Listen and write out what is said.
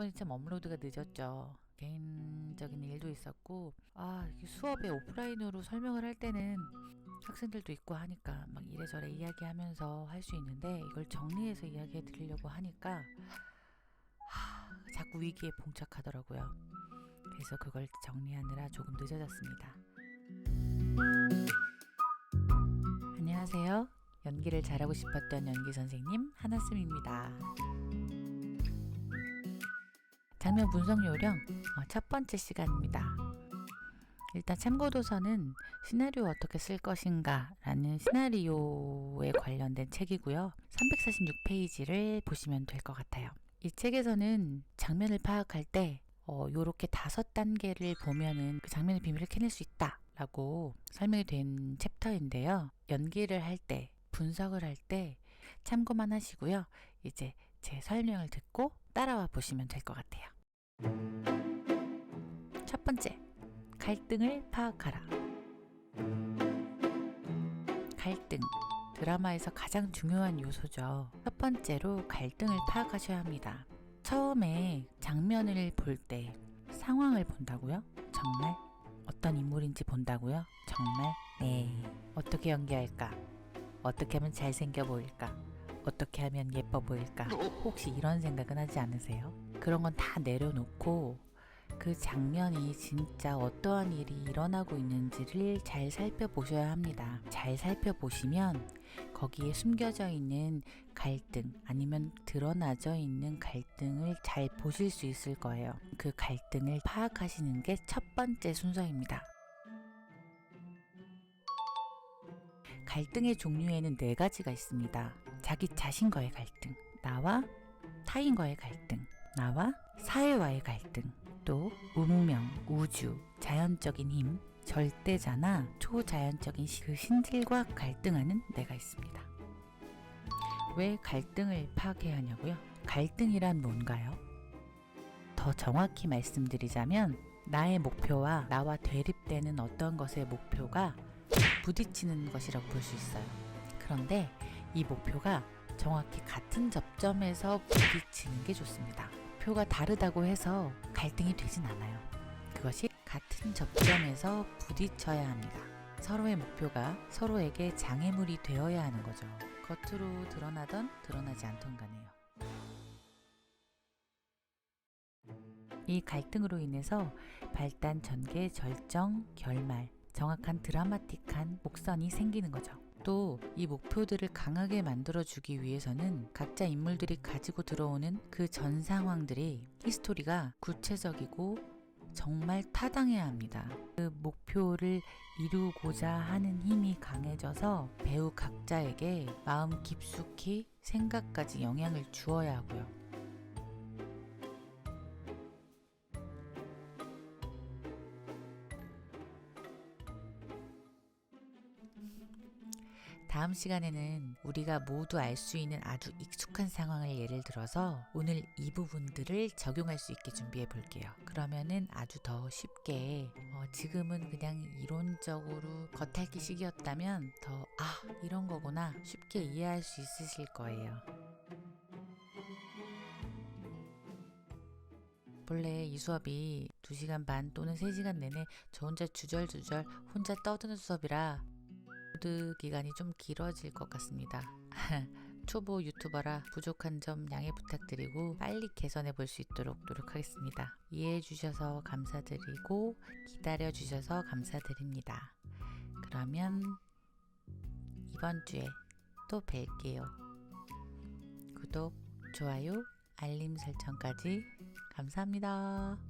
이번에 참 업로드가 늦었죠. 개인적인 일도 있었고, 아, 수업에 오프라인으로 설명을 할 때는 학생들도 있고 하니까 막 이래저래 이야기하면서 할 수 있는데 이걸 정리해서 이야기해 드리려고 하니까 하, 자꾸 위기에 봉착하더라고요. 그래서 그걸 정리하느라 조금 늦어졌습니다. 안녕하세요. 연기를 잘하고 싶었던 연기 선생님 하나쌤입니다. 장면 분석 요령 어, 첫 번째 시간입니다. 일단 참고도서는 시나리오 어떻게 쓸 것인가 라는 시나리오에 관련된 책이고요. 346페이지를 보시면 될 것 같아요. 이 책에서는 장면을 파악할 때 어, 요렇게 다섯 단계를 보면은 그 장면의 비밀을 캐낼 수 있다 라고 설명이 된 챕터인데요. 연기를 할 때, 분석을 할 때 참고만 하시고요. 이제 제 설명을 듣고 따라와 보시면 될 것 같아요. 첫 번째, 갈등을 파악하라. 갈등. 드라마에서 가장 중요한 요소죠. 첫 번째로 갈등을 파악하셔야 합니다. 처음에 장면을 볼 때 상황을 본다고요? 정말? 어떤 인물인지 본다고요? 정말? 네. 어떻게 연기할까? 어떻게 하면 잘생겨 보일까? 어떻게 하면 예뻐 보일까? 혹시 이런 생각은 하지 않으세요? 그런 건 다 내려놓고 그 장면이 진짜 어떠한 일이 일어나고 있는지를 잘 살펴보셔야 합니다. 잘 살펴보시면 거기에 숨겨져 있는 갈등 아니면 드러나져 있는 갈등을 잘 보실 수 있을 거예요. 그 갈등을 파악하시는 게 첫 번째 순서입니다. 갈등의 종류에는 네 가지가 있습니다. 자기 자신과의 갈등, 나와 타인과의 갈등, 나와 사회와의 갈등, 또 운명, 우주, 자연적인 힘, 절대자나 초자연적인 그 신들과 갈등하는 내가 있습니다. 왜 갈등을 파악해야 하냐고요? 갈등이란 뭔가요? 더 정확히 말씀드리자면 나의 목표와 나와 대립되는 어떤 것의 목표가 부딪히는 것이라고 볼 수 있어요. 그런데 이 목표가 정확히 같은 접점에서 부딪히는 게 좋습니다. 표가 다르다고 해서 갈등이 되진 않아요. 그것이 같은 접점에서 부딪혀야 합니다. 서로의 목표가 서로에게 장애물이 되어야 하는 거죠. 겉으로 드러나던 드러나지 않던 간에요. 이 갈등으로 인해서 발단, 전개, 절정, 결말, 정확한 드라마틱한 목선이 생기는 거죠. 또 이 목표들을 강하게 만들어주기 위해서는 각자 인물들이 가지고 들어오는 그 전 상황들이 히스토리가 구체적이고 정말 타당해야 합니다. 그 목표를 이루고자 하는 힘이 강해져서 배우 각자에게 마음 깊숙이 생각까지 영향을 주어야 하고요. 다음 시간에는 우리가 모두 알 수 있는 아주 익숙한 상황을 예를 들어서 오늘 이 부분들을 적용할 수 있게 준비해 볼게요. 그러면은 아주 더 쉽게 어, 지금은 그냥 이론적으로 겉핥기 식이었다면 더 아, 이런 거구나 쉽게 이해할 수 있으실 거예요. 본래 이 수업이 2시간 반 또는 3시간 내내 저 혼자 주절주절 혼자 떠드는 수업이라 모드 기간이 좀 길어질 것 같습니다. 초보 유튜버라 부족한 점 양해 부탁드리고 빨리 개선해 볼 수 있도록 노력하겠습니다. 이해해 주셔서 감사드리고 기다려 주셔서 감사드립니다. 그러면 이번 주에 또 뵐게요. 구독, 좋아요, 알림 설정까지 감사합니다.